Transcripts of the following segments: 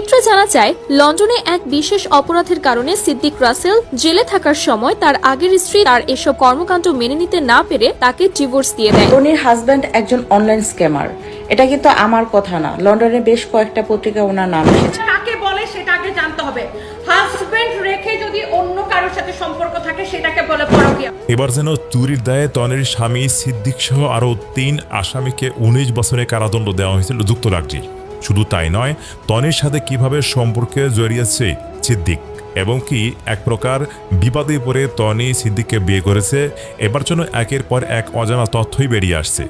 সূত্রে জানা যায় লন্ডনে এক বিশেষ অপরাধের কারণে সিদ্দিক রাসেল জেলে থাকার সময় তার আগের স্ত্রী তার এসব কর্মকাণ্ড মেনে নিতে না পেরে তাকে ডিভোর্স দিয়ে দেয়। টনির হাজব্যান্ড একজন অনলাইন স্ক্যামার এটা কিন্তু আমার কথা না। লন্ডনে বেশ কয়েকটা পত্রিকা ওনার নাম এসেছে। কাকে বলে সেটা আগে জানতে হবে। হাজবেন্ড রেখে যদি অন্য কারোর সাথে সম্পর্ক থাকে সেটাকে বলে পরকীয়া। এবার যেন চুরির দায়ে তনের স্বামী সিদ্দিক সহ আরও তিন আসামিকে উনিশ বছরের কারাদণ্ড দেওয়া হয়েছিল যুক্তরাজ্যে শুধু তাই নয় তনের সাথে কীভাবে সম্পর্কে জড়িয়েছে সিদ্দিক এবং কি এক প্রকার বিবাদে পড়ে তনি সিদ্দিককে বিয়ে করেছে এবার জন্য একের পর এক অজানা তথ্যই বেরিয়ে আসছে।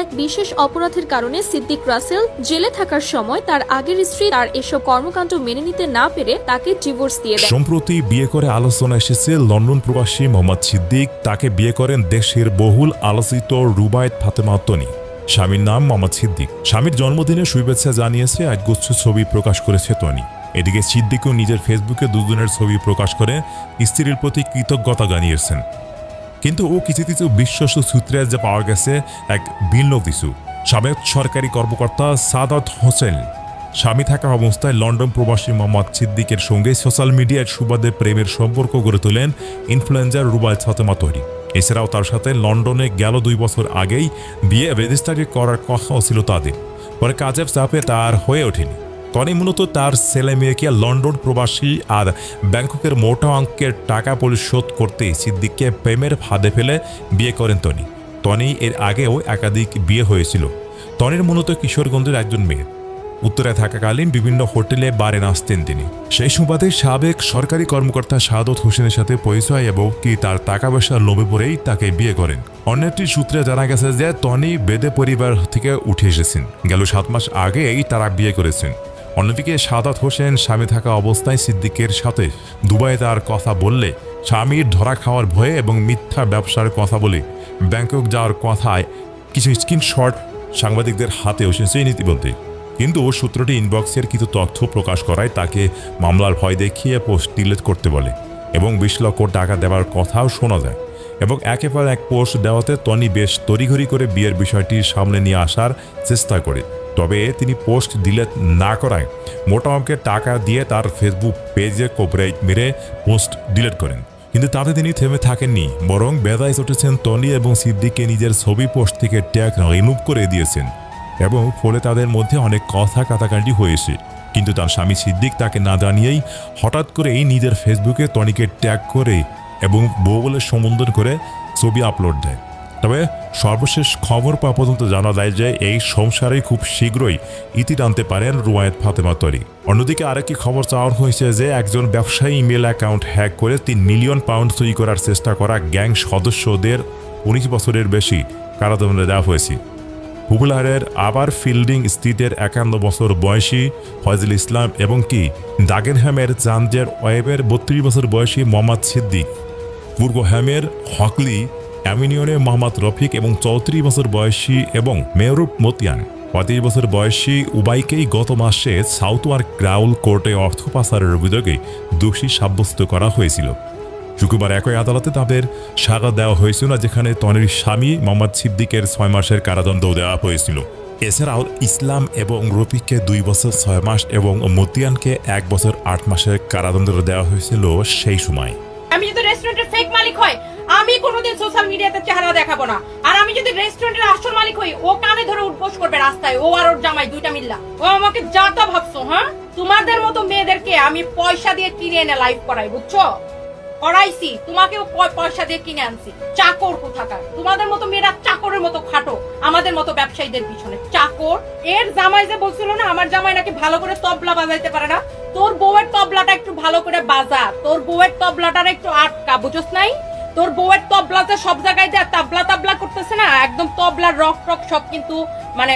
এক বিশেষ অপরাধের কারণে সিদ্দিক রাসেল জেলে থাকার সময় তার আগের স্ত্রী তার এসব কর্মকাণ্ড মেনে নিতে না পেরে তাকে ডিভোর্স দিয়ে দেয়। সম্প্রতি বিয়ে করে আলোচনা এসেছে লন্ডন প্রবাসী মোহাম্মদ সিদ্দিক তাকে বিয়ে করেন দেশের বহুল আলোচিত রুবায়ত ফাতেমা তনি। স্বামীর নাম মোহাম্মদ সিদ্দিক। স্বামীর জন্মদিনে শুভেচ্ছা জানিয়েছে একগুচ্ছ ছবি প্রকাশ করেছে তনি এদিকে সিদ্দিকও নিজের ফেসবুকে দুজনের ছবি প্রকাশ করে স্ত্রীর প্রতি কৃতজ্ঞতা জানিয়েছেন। কিন্তু ও কিছু কিছু বিশ্বস্ত সূত্রে যা পাওয়া গেছে, এক ভিন্ন কিছু। সাবেক সরকারি কর্মকর্তা সাদাত হোসেন, স্বামী থাকা অবস্থায় লন্ডন প্রবাসী মোহাম্মদ সিদ্দিকের সঙ্গে সোশ্যাল মিডিয়ার সুবাদে প্রেমের সম্পর্ক গড়ে তোলেন ইনফ্লুয়েঞ্জার রুবায় ফাতেমা তৈরি। এছাড়াও তার সাথে লন্ডনে গেল দুই বছর আগেই বিয়ে রেজিস্ট্রারি করার কথাও ছিল তাদের। পরে কাজের চাপে তার হয়ে ওঠেনি। তনি মূলত তার ছেলে মেয়েকে লন্ডন প্রবাসী আর ব্যাংককের মোটা অঙ্কের টাকা পরিশোধ করতে সিদ্দিককে প্রেমের ফাঁদে ফেলে বিয়ে করেন তনি। তনি এর আগেও একাধিক বিয়ে হয়েছিল। তনির মূলত কিশোরগঞ্জের একজন মেয়ে। উত্তরে থাকাকালীন বিভিন্ন হোটেলে বারে নাচতেন তিনি। সেই সুবাদে সাবেক সরকারি কর্মকর্তা সাদত হোসেনের সাথে পরিচয় এবং কি তার টাকা পয়সার লোভে পড়েই তাকে বিয়ে করেন। অন্য একটি সূত্রে জানা গেছে যে টনি বেদে পরিবার থেকে উঠে এসেছেন। গেল সাত মাস আগেই তারা বিয়ে করেছেন। অন্যদিকে সাদাত হোসেন স্বামী থাকা অবস্থায় সিদ্দিকের সাথে দুবাই তার কথা বললে স্বামীর ধরা খাওয়ার ভয়ে এবং মিথ্যা ব্যবসার কথা বলে ব্যাংকক যাওয়ার কথায় কিছু স্ক্রিনশট সাংবাদিকদের হাতে এসেছে নীতিবলতে কিন্তু সূত্রটি ইনবক্সের কিছু তথ্য প্রকাশ করায় তাকে মামলার ভয় দেখিয়ে পোস্ট ডিলিট করতে বলে এবং বিশ লক্ষ টাকা দেওয়ার কথাও শোনা যায় এবং একের পর এক পোস্ট দেওয়াতে টনি বেশ তড়িঘড়ি করে বিয়ের বিষয়টি সামনে নিয়ে আসার চেষ্টা করে। তবে তিনি পোস্ট ডিলেট না করায় মোটা অঙ্কের টাকা দিয়ে তার ফেসবুক পেজে কপিরাইট মেরে পোস্ট ডিলিট করেন। কিন্তু তাতে তিনি থেমে থাকেননি, বরং বেদায় উঠেছেন টনি এবং সিদ্দিককে নিজের ছবি পোস্ট থেকে ট্যাগ রিমুভ করে দিয়েছেন। এবং ফলে তাদের মধ্যে অনেক কথা কাটাকাটি হয়েছে। কিন্তু তার স্বামী সিদ্দিক তাকে না জানিয়েই হঠাৎ করেই নিজের ফেসবুকে টনিকে ট্যাগ করে এবং বউ বলে করে ছবি আপলোড দেয়। তবে সর্বশেষ খবর পাওয়া পর্যন্ত জানা যায় যে এই সংসারে খুব শীঘ্রই ইতি টানতে পারেন রুয়ায়েত ফাতেমা তরি। অন্যদিকে আরেকটি খবর চাওয়ার হয়েছে যে একজন ব্যবসায়ী ইমেল অ্যাকাউন্ট হ্যাক করে তিন মিলিয়ন পাউন্ড তৈরি করার চেষ্টা করা গ্যাং সদস্যদের উনিশ বছরের বেশি কারাদণ্ড দেওয়া হয়েছে। হুবলারের আবার ফিল্ডিং স্থিতের একান্ন বছর বয়সী ফয়জুল ইসলাম এবং কি দাগেনহ্যামের চান্দের ওয়েবের বত্রিশ বছর বয়সী মোহাম্মদ সিদ্দিক। পূর্বহ্যামের হকলি, অ্যামিনিয়নের মোহাম্মদ রফিক এবং চৌত্রিশ বছর বয়সী এবং মেয়রুপ মতিয়ান। পঁয়ত্রিশ বছর বয়সী উবাইকেই গত মাসে সাউথওয়ার্ক ক্রাউল কোর্টে অর্থ পাচারের অভিযোগে দোষী সাব্যস্ত করা হয়েছিল। শুক্রবার একই আদালতে তাদের সাজা দেওয়া হয়েছিল যেখানে তনির স্বামী মোহাম্মদ সিদ্দিকের ছয় মাসের কারাদণ্ড দেওয়া হয়েছিল। এছাড়াও ইসলাম এবং রফিককে দুই বছর ছয় মাস এবং মতিয়ানকে এক বছর আট মাসের কারাদণ্ড দেওয়া হয়েছিল সেই সময়। আমি যদি রেস্টুরেন্টের ফেক মালিক হয় আমি কোনোদিন সোশ্যাল মিডিয়াতে চেহারা দেখাবো না। আর আমি যদি রেস্টুরেন্টের আসল মালিক হই, ও কানে ধরে উঠবোস করবে রাস্তায়, ও আর ওর জামাই দুইটা মিল্লা। ও আমাকে যা তা ভাবছ হ্যাঁ? তোমাদের মতো মেয়েদেরকে আমি পয়সা দিয়ে কিনে এনে লাইভ করাই, বুঝছ? করাইছি, তোমাকেও পয়সা দিয়ে কিনে আনছি। চাকর কোথাকার? তোমাদের মতো মেয়েরা চাকরের মতো খাটো। আমাদের মতো ব্যবসায়ীদের পিছনে। চাকর, এর জামাই যে বলছিল না, আমার জামাই নাকি ভালো করে তবলা বাজাইতে পারে না? তোর বউয়ের তবলাটা একটু ভালো করে বাজা। তোর বউয়ের তবলাটার একটু আটকা, বুঝোস নাই? তোর বউয়ের তবলাতে সব জায়গায় দেয় তাবলা তাবলা করতেছে না, একদম তবলার রক টক সব কিন্তু মানে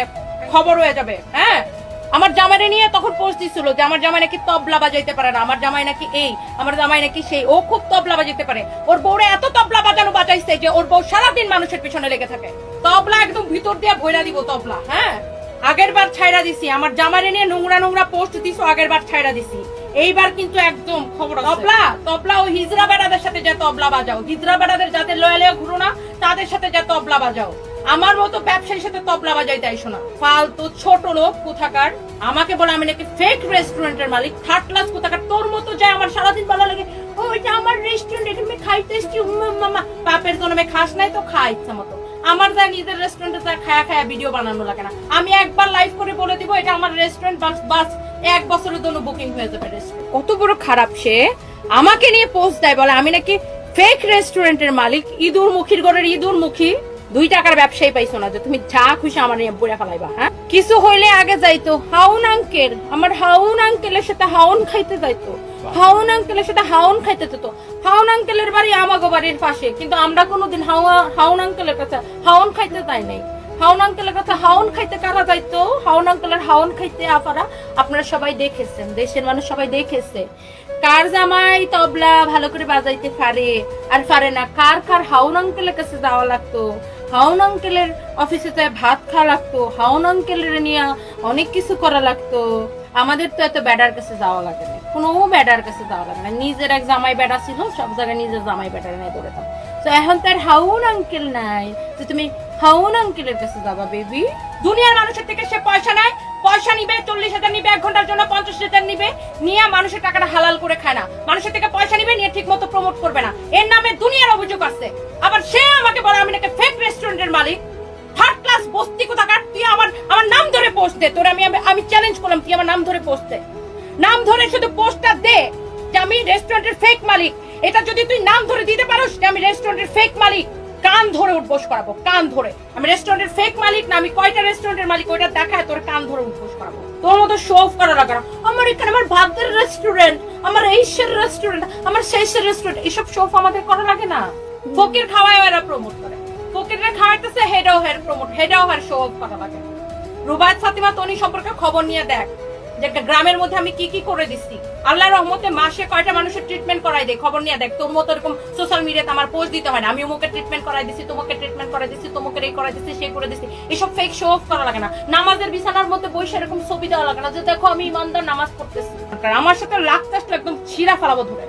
খবর হয়ে যাবে হ্যাঁ? আমার জামাইরে নিয়ে তখন পোস্ট দিছিল যে আমার জামাই নাকি তবলা বাজাইতে পারে না আমার জামাই নাকি এই আমার জামাই নাকি সেই ও খুব তবলা বাজাইতে পারে। ওর বউরে এত তবলা বাজানো বাজাইছে যে ওর বউ সারাদিন মানুষের পিছনে লেগে থাকে। তবলা একদম ভিতর দিয়ে ভইরা দিব তবলা হ্যাঁ? আগের বার ছাইরা দিছি আমার জামাইরে নিয়ে নোংরা নোংরা পোস্ট দিছো আগের বার ছাইরা দিছি। এইবার কিন্তু একদম খবর। তবলা? তবলা ও হিজরা বেড়াদের সাথে যে তবলা বাজাও হিজরা বেড়াদের যাদের লয়ে লয়ে ঘুরো না তাদের সাথে যে তবলা বাজাও। আমার মতো ব্যবসায়ীর সাথে তবলা বাজাইতে তাই শোনা ফালতু ছোট লোক, কোথাকার? আমাকে বলে আমি নাকি ফেক রেস্টুরেন্টের মালিক। থার্ড ক্লাস কোথাকার? তোর মতো যায় আমার সারাদিন ভালো লাগে। ও, এটা আমার রেস্টুরেন্ট এটা আমি খাইতে এসছি। মামা বাপের জন্মে খাস নাই তো, খা ইচ্ছা মতো। আমার যা নিজের রেস্টুরেন্টে যা খায়া খায়া ভিডিও বানানো লাগে না। আমি একবার লাইভ করে বলে দিব, এটা আমার রেস্টুরেন্ট বাস বাস, এক বছরের জন্য বুকিং হয়ে যাবে কত বড় খারাপ সে। আমাকে নিয়ে পোস্ট দেয়, বলে আমি নাকি ফেক রেস্টুরেন্টের মালিক ইঁদুর মুখীর ঘরের ইঁদুর মুখী দুই টাকার ব্যবসায়ী পাইছো না যে তুমি যা খুশি আমার নিয়ে বইরা ফেলাইবা হ্যাঁ? কিছু হইলে আগে যাইতো হাউন আঙ্কেল আমার হাউন আঙ্কেলের সাথে হাউন খাইতে যাইতো। হাউন আঙ্কেলের সাথে হাউন খাইতে যেত। হাউন আঙ্কেলের বাড়ি আমাগো বাড়ির পাশে কিন্তু আমরা কোনোদিন হাওয়া হাউন আঙ্কেলের কাছে হাউন খাইতে যাই নাই। হাউন আঙ্কেলের কাছে হাউন খাইতে কারা যাইতো? হাউন আঙ্কেলের হাউন খাইতে আপারা আপনারা সবাই দেখেছেন দেশের মানুষ সবাই দেখেছে। কার জামাই তবলা ভালো করে বাজাইতে পারে আর পারে না। কার কার হাউন আঙ্কেলের কাছে যাওয়া লাগতো? হাউন আঙ্কেলের অফিসে তো ভাত খাওয়া লাগতো হাউন আঙ্কেলের নিয়ে অনেক কিছু করা লাগতো। আমাদের তো এত ব্যাডার কাছে যাওয়া লাগে না। কোনো ব্যাডার কাছে যাওয়া লাগে না। নিজের এক জামাই ব্যাডা ছিল, সব জায়গায় নিজের জামাই ব্যাডার নিয়ে দৌড়াতাম তো এখন তার হাউন আঙ্কেল নাই। তো তুমি হাউন আঙ্কেলের কাছে যাবা বেবি দুনিয়ার মানুষের থেকে সে পয়সা নেয় পয়সা নিবে, চল্লিশ হাজার নিবে, এক ঘণ্টার জন্য পঞ্চাশ হাজার নিবে, নিয়ে মানুষের টাকাটা হালাল করে খায় না। মানুষের থেকে পয়সা নিবে, নিয়ে ঠিক মতো প্রমোট করবে না। এর নামে দুনিয়ার অভিযোগ আছে আবার সে আমাকে বলে, আমি নাকি ফেক রেস্টুরেন্টের মালিক। থার্ড ক্লাস বস্তি কোথাকার? তুই আমার আমার নাম ধরে পোস্ট দে। তোর আমি, আমি- চ্যালেঞ্জ করলাম, তুই আমার নাম ধরে পোস্ট দে। নাম ধরে শুধু পোস্টটা দে যে আমি রেস্টুরেন্টের ফেক মালিক। এটা যদি তুই নাম ধরে দিতে পারোস আমি রেস্টুরেন্টের ফেক মালিক। কান ধরে উঠবোস করাবো, কান ধরে। আমি রেস্টুরেন্টের ফেক মালিক না, আমি কয়টা রেস্টুরেন্টের মালিক ওইটা দেখায় তোর কান ধরে উঠবোস করাবো। তোর মতো শো অফ করা লাগে আমার এখানে আমার ভাগ্যের রেস্টুরেন্ট আমার এইসের রেস্টুরেন্ট আমার সেইসের রেস্টুরেন্ট এসব শো অফ আমাদের করা লাগে না। ফকির খাওয়ায় এরা প্রমোট করে। ফকিররা খাওয়াইতেছে, হেডাও হেড প্রমোট হেডাও হেড শো অফ করা লাগে। রুবায়ত ফাতিমা তনি সম্পর্কে খবর নিয়ে দেখ। যে একটা গ্রামের মধ্যে আমি কি কি করে দিচ্ছি আল্লাহ রহমতে মাসে কয়টা মানুষের ট্রিটমেন্ট করাই দেয়? খবর নিয়ে দেখ, তোর মতো এরকম সোশ্যাল মিডিয়াতে আমার পোস্ট দিতে হয় না। আমি অমুকে ট্রিটমেন্ট করাই দিচ্ছি তোমাকে ট্রিটমেন্ট করাই দিচ্ছি তোমাকে এই করাই দিচ্ছি সেই করে দিচ্ছি এসব ফেক শো অফ করা লাগে না। নামাজের বিছানার মধ্যে বসে এরকম ছবি দেওয়া লাগে না যে, দেখো, আমি ইমানদার, নামাজ পড়তেছি। আমার সাথে লাগতে আসলে একদম ছিঁড়া ফেলাবো ধরে।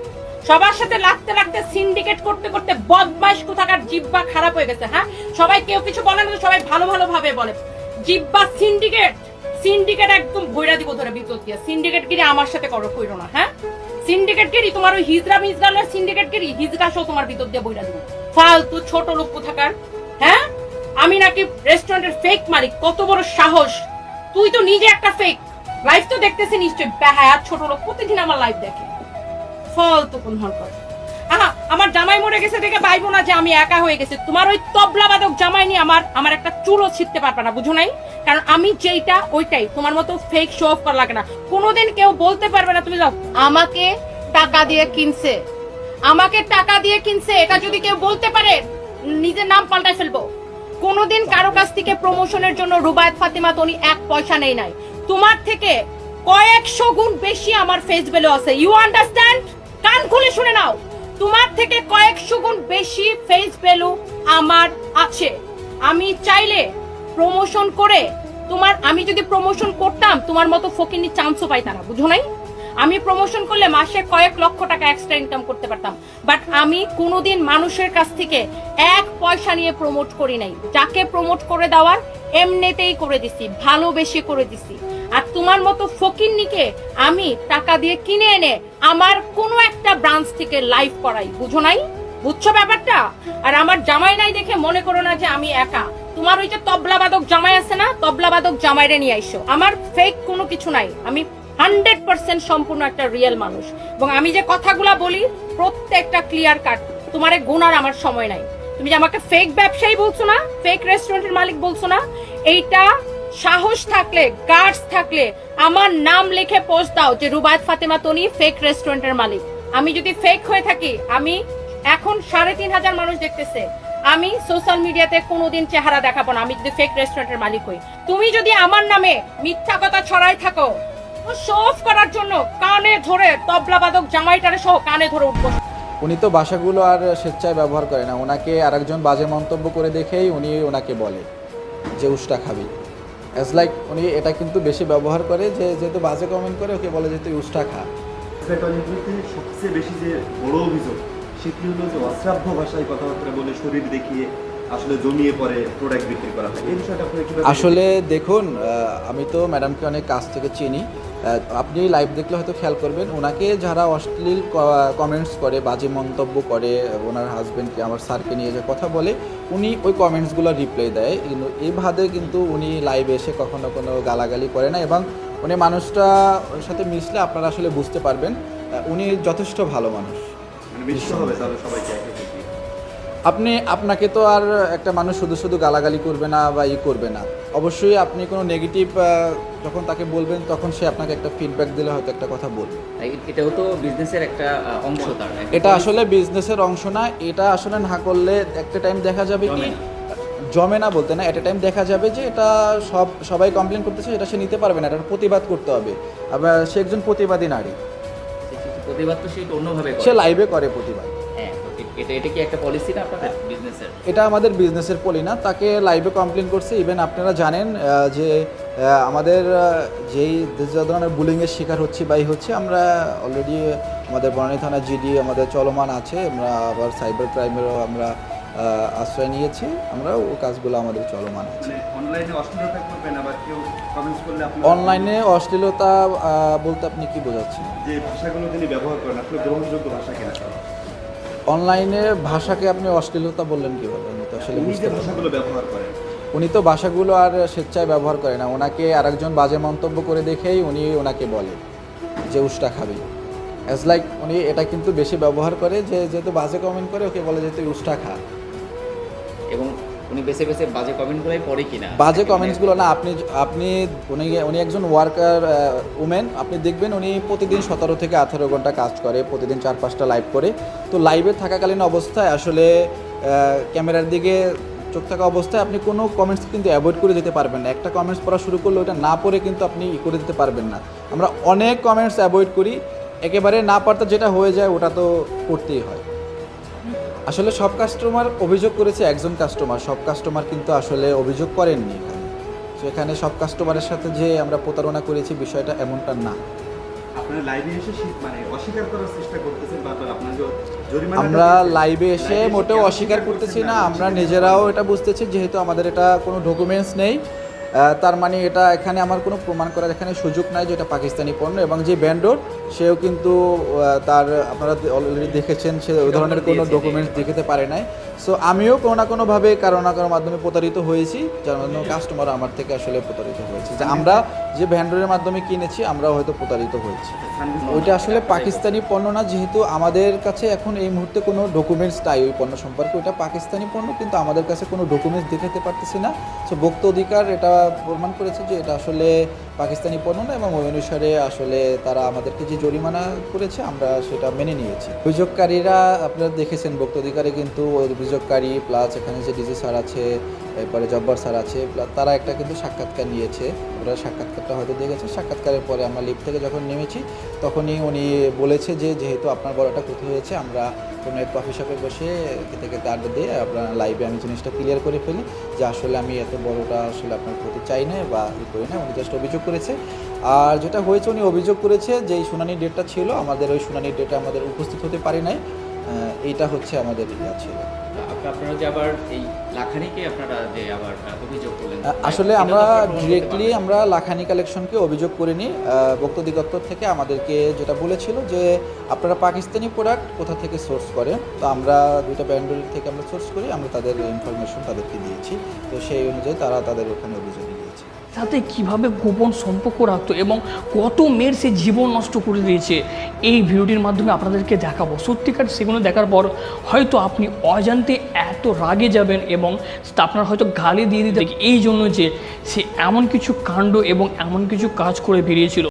সবার সাথে লাগতে লাগতে সিন্ডিকেট করতে করতে বদমাইশ কোথাকার জিব্বা খারাপ হয়ে গেছে হ্যাঁ? সবাই কেউ কিছু বলে না, সবাই ভালো ভালো ভাবে বলে। জিব্বা সিন্ডিকেট সিন্ডিকেট একদম ভৈরা দিব ধরে ভিতর দিয়ে। সিন্ডিকেট গিরি আমার সাথে করো, কইরো না হ্যাঁ? সিন্ডিকেট গিরি তোমার ওই হিজরা মিজরালের সিন্ডিকেট গিরি হিজরা সহ তোমার ভিতর দিয়ে বইরা দিব। ফালতু ছোট লোক কোথাকার হ্যাঁ? আমি নাকি রেস্টুরেন্টের ফেক মালিক, কত বড় সাহস। তুই তো নিজে একটা ফেক লাইফ তো দেখতেছি নিশ্চয়ই বেহায়া ছোট লোক, প্রতিদিন আমার লাইফ দেখে। ফালতু কোন হরকত। আহা, আমার জামাই মরে গেছে দেখে পাইবো না যে আমি একা হয়ে গেছি। তোমার ওই তবলা বাদক জামাই নিয়ে আমার আমার একটা চুলও ছিটতে পারবে না, বুঝো নাই? কারণ আমি যেইটা, ওইটাই। তোমার মতো ফেক শো অফ করা লাগে না। কোনোদিন কেউ বলতে পারবে না, তুমি যাও। আমাকে টাকা দিয়ে কিনছে। আমাকে টাকা দিয়ে কিনছে, এটা যদি কেউ বলতে পারে, নিজের নাম পাল্টাই ফেলব। কোনোদিন কারও কাছ থেকে প্রমোশনের জন্য রুবায়ত ফাতিমা তনি এক পয়সা নেই নাই। তোমার থেকে কয়েকশো গুণ বেশি আমার ফেস ভ্যালু আছে। ইউ আন্ডারস্ট্যান্ড কান খুলে শুনে নাও। তোমার থেকে কয়েকশো গুণ বেশি ফেস ভ্যালু আমার আছে। আমি চাইলে প্রমোশন করে তোমার, আমি যদি প্রমোশন করতাম, তোমার মতো ফকিনি চান্সও পাইতাম না, বুঝো নাই? আমি প্রমোশন করলে মাসে কয়েক লক্ষ টাকা এক্সট্রা ইনকাম করতে পারতাম। বাট আমি কোনোদিন মানুষের কাছ থেকে এক পয়সা নিয়ে প্রমোট করি নাই। যাকে প্রমোট করে দেওয়ার এমনিতেই করে দিছি, ভালোবেসে করে দিছি। আর তোমার মতো ফকিন্নিকে আমি টাকা দিয়ে কিনে এনে আমার কোনো একটা ব্রাঞ্চ থেকে লাইভ করাই, বুঝো নাই? বুঝছ ব্যাপারটা? আর আমার জামাই নাই দেখে মনে করো না যে আমি একা। তোমার ওই যে তবলাবাদক জামাই আছে না তবলা তবলাবাদক জামাইরে নিয়ে আইসো। আমার ফেক কোনো কিছু নাই। আমি হান্ড্রেড পার্সেন্ট সম্পূর্ণ একটা রিয়েল মানুষ। এবং আমি যে কথাগুলা বলি, প্রত্যেকটা ক্লিয়ার কাট তোমার গুনার আমার সময় নাই। তুমি যে আমাকে ফেক ব্যবসায়ী বলছো না ফেক রেস্টুরেন্টের মালিক বলছো না, এইটা সাহস থাকলে গার্ডস থাকলে, আমার নাম লিখে পোস্ট দাও যে রুবায়ত ফাতেমা তনি ফেক রেস্টুরেন্টের মালিক। আমি যদি ফেক হয়ে থাকি, আমি এখন সাড়ে তিন হাজার মানুষ দেখতেছে। আমি সোশ্যাল মিডিয়াতে কোনোদিন চেহারা দেখাবো না, আমি যদি ফেক রেস্টুরেন্টের মালিক হই। তুমি যদি আমার নামে মিথ্যা কথা ছড়াই থাকো শো অফ করার জন্য কানে ধরে তবলাবাদক জামাইটারে সহ কানে ধরে উঠবো। উনি তো ভাষাগুলো আর স্বেচ্ছায় ব্যবহার করে না, ওনাকে আরেকজন বাজে মন্তব্য করে দেখেই উনি ওনাকে বলে যে উষ্টা খাবি। অ্যাজ লাইক উনি এটা কিন্তু বেশি ব্যবহার করে যে যেহেতু বাজে কমেন্ট করে, ওকে বলে যে তুই উষ্টা খা। সবচেয়ে বেশি যে বড় অভিযোগ, সেটি হলো যে অশ্রাব্য ভাষায় কথাবার্তা বলে শরীর দেখিয়ে আসলে জমিয়ে পরে প্রোডাক্ট বিক্রি করা হয়। এই বিষয়টা আসলে দেখুন আমি তো ম্যাডামকে অনেক কাছ থেকে চিনি। আপনি লাইভ দেখলে হয়তো খেয়াল করবেন ওনাকে যারা অশ্লীল কমেন্টস করে বাজে মন্তব্য করে ওনার হাজব্যান্ডকে আমার স্যারকে নিয়ে যে কথা বলে উনি ওই কমেন্টসগুলো রিপ্লাই দেয়। কিন্তু এই ভাবে কিন্তু উনি লাইভে এসে কখনো কোনো গালাগালি করে না এবং উনি মানুষটা ওর সাথে মিশলে আপনারা আসলে বুঝতে পারবেন উনি যথেষ্ট ভালো মানুষ। মানে হবে সবাইকে। আপনি আপনাকে তো আর একটা মানুষ শুধু শুধু গালাগালি করবে না বা ই করবে না। অবশ্যই আপনি কোনো নেগেটিভ যখন তাকে বলবেন তখন সে আপনাকে একটা ফিডব্যাক দিলে হয়তো একটা কথা বলবে। এটাও তো বিজনেসের একটা অংশ তার। এটা আসলে বিজনেসের অংশ না এটা আসলে না করলে একটা টাইম দেখা যাবে কি? জমে না। বলতে না একটা টাইম দেখা যাবে যে এটা সব সবাই কমপ্লেন করতেছে এটা সে নিতে পারবে না এটা প্রতিবাদ করতে হবে। আবার সে একজন প্রতিবাদী নারী। প্রতিবাদ তো সে অন্যভাবে সে লাইভে করে প্রতিবাদ। এ- এটা এটা কি একটা পলিসি না আপনাদের বিজনেসের এটা আমাদের বিজনেসের পলি না। তাকে লাইভে কমপ্লেন করছে। ইভেন আপনারা জানেন যে আমাদের যেই যে ধরনের বুলিংয়ের শিকার হচ্ছে বাই হচ্ছে আমরা অলরেডি আমাদের বনানী থানা জিডি আমাদের চলমান আছে। আমরা আবার সাইবার ক্রাইমেরও আমরা আশ্রয় নিয়েছি। আমরা ও কাজগুলো আমাদের চলমান আছে। অনলাইনে অশ্লীলতা করবেন আবার কেউ কমেন্টস করলে আপনি অনলাইনে অশ্লীলতা আহ, বলতে আপনি কি বোঝাচ্ছেন? যে ভাষাগুলো তিনি ব্যবহার করেন আসলে গ্রহণযোগ্য ভাষা কিনা? অনলাইনে ভাষাকে আপনি অশ্লীলতা বললেন কীভাবে? আমি তো আসলে উনি যে ভাষাগুলো ব্যবহার করেন। উনি তো ভাষাগুলো আর স্বেচ্ছায় ব্যবহার করে না। ওনাকে আরেকজন বাজে মন্তব্য করে দেখেই উনি ওনাকে বলে যে উষ্টা খাবে। অ্যাজ লাইক উনি এটা কিন্তু বেশি ব্যবহার করে যে যেহেতু বাজে কমেন্ট করে ওকে বলে যে তুই উষ্টা খা। এবং উনি বেছে বেছে বাজে কমেন্ট করে পরে কিনা? বাজে কমেন্টসগুলো না, আপনি আপনি উনি উনি একজন ওয়ার্কার উমেন আপনি দেখবেন উনি প্রতিদিন সতেরো থেকে আঠেরো ঘণ্টা কাজ করে, প্রতিদিন চার পাঁচটা লাইভ করে। তো লাইভে থাকাকালীন অবস্থায় আসলে ক্যামেরার দিকে চোখ থাকা অবস্থায় আপনি কোনো কমেন্টস কিন্তু অ্যাভয়েড করে যেতে পারবেন না। একটা কমেন্টস পড়া শুরু করলে ওটা না পড়ে কিন্তু আপনি ই করে দিতে পারবেন না। আমরা অনেক কমেন্টস অ্যাভয়েড করি, একেবারে না পারতে যেটা হয়ে যায় ওটা তো করতেই হয়। আসলে সব কাস্টমার অভিযোগ করেছে একজন কাস্টমার সব কাস্টমার কিন্তু আসলে অভিযোগ করেননি এখানে। তো এখানে সব কাস্টমারের সাথে যে আমরা প্রতারণা করেছি বিষয়টা এমনটা না। মানে আমরা লাইভে এসে মোটেও অস্বীকার করতেছি না আমরা নিজেরাও এটা বুঝতেছি যেহেতু আমাদের এটা কোনো ডকুমেন্টস নেই। তার মানে এটা এখানে আমার কোনো প্রমাণ করার এখানে সুযোগ নাই যে এটা পাকিস্তানি পণ্য এবং যে ব্যান্ডর সেও কিন্তু তার আপনারা অলরেডি দেখেছেন সে ওই ধরনের কোনো ডকুমেন্টস দেখাতে পারে নাই। সো আমিও কোনো না কোনোভাবে কারও না কারও মাধ্যমে প্রতারিত হয়েছি, যার মাধ্যমে কাস্টমার আমার থেকে আসলে প্রতারিত হয়েছে। যে আমরা যে ভ্যান্ডরের মাধ্যমে কিনেছি আমরাও হয়তো প্রতারিত হয়েছি। ওইটা আসলে পাকিস্তানি পণ্য না, যেহেতু আমাদের কাছে এখন এই মুহূর্তে কোনো ডকুমেন্টস নাই ওই পণ্য সম্পর্কে। ওইটা পাকিস্তানি পণ্য, কিন্তু আমাদের কাছে কোনো ডকুমেন্টস দেখাতে পারতেছি না। সো ভোক্তা অধিকার এটা প্রমাণ করেছে যে এটা আসলে পাকিস্তানি পণ্য না এবং ওই অনুসারে আসলে তারা আমাদেরকে যে জরিমানা করেছে, আমরা সেটা মেনে নিয়েছি। অভিযোগকারীরা আপনারা দেখেছেন, ভোক্তা অধিকারে কিন্তু অভিযোগকারী প্লাস এখানে যে ডিজি স্যার আছে, এরপরে জব্বার স্যার আছে তারা একটা কিন্তু সাক্ষাৎকার নিয়েছে। ওরা সাক্ষাৎকারটা হয়তো দেখেছে। সাক্ষাৎকারের পরে আমরা লিফট থেকে যখন নেমেছি, তখনই উনি বলেছে যে, যেহেতু আপনার বড়টা ক্ষতি হয়েছে, আমরা কোনো এক কফি শপে বসে খেতে খেতে আড্ডা দিয়ে আপনার লাইভে আমি জিনিসটা ক্লিয়ার করে ফেলি যে, আসলে আমি এত বড়টা আসলে আপনার ক্ষতি চাই না বা ই করি না উনি জাস্ট অভিযোগ করেছে। আর যেটা হয়েছে, উনি অভিযোগ করেছে যে, এই শুনানি ডেটটা ছিল, আমাদের ওই শুনানি ডেটে আমাদের উপস্থিত হতে পারি নাই। এইটা হচ্ছে আমাদের ইয়া ছিল। আপনারা যে আবার এই লাখানিকে আপনারা যে আবার অভিযোগ করলেন আসলে আমরা ডিরেক্টলি আমরা লাখানি কালেকশনকে অভিযোগ করিনি। বক্ত দিগত্তর থেকে আমাদেরকে যেটা বলেছিল যে আপনারা পাকিস্তানি প্রোডাক্ট কোথা থেকে সোর্স করেন তো আমরা দুইটা ব্র্যান্ডের থেকে আমরা সোর্স করি আমরা তাদের ইনফরমেশন তাদেরকে দিয়েছি। তো সেই অনুযায়ী তারা তাদের ওখানে অভিযোগ সাথে কীভাবে গোপন সম্পর্ক রাখতো এবং কত মেয়ের সে জীবন নষ্ট করে দিয়েছে, এই ভিডিওটির মাধ্যমে আপনাদেরকে দেখাবো। সত্যিকার সেগুলো দেখার পর হয়তো আপনি অজান্তে এত রাগে যাবেন এবং আপনার হয়তো গালি দিয়ে দিতে এই জন্য যে সে এমন কিছু কাণ্ড এবং এমন কিছু কাজ করে বেরিয়েছিল।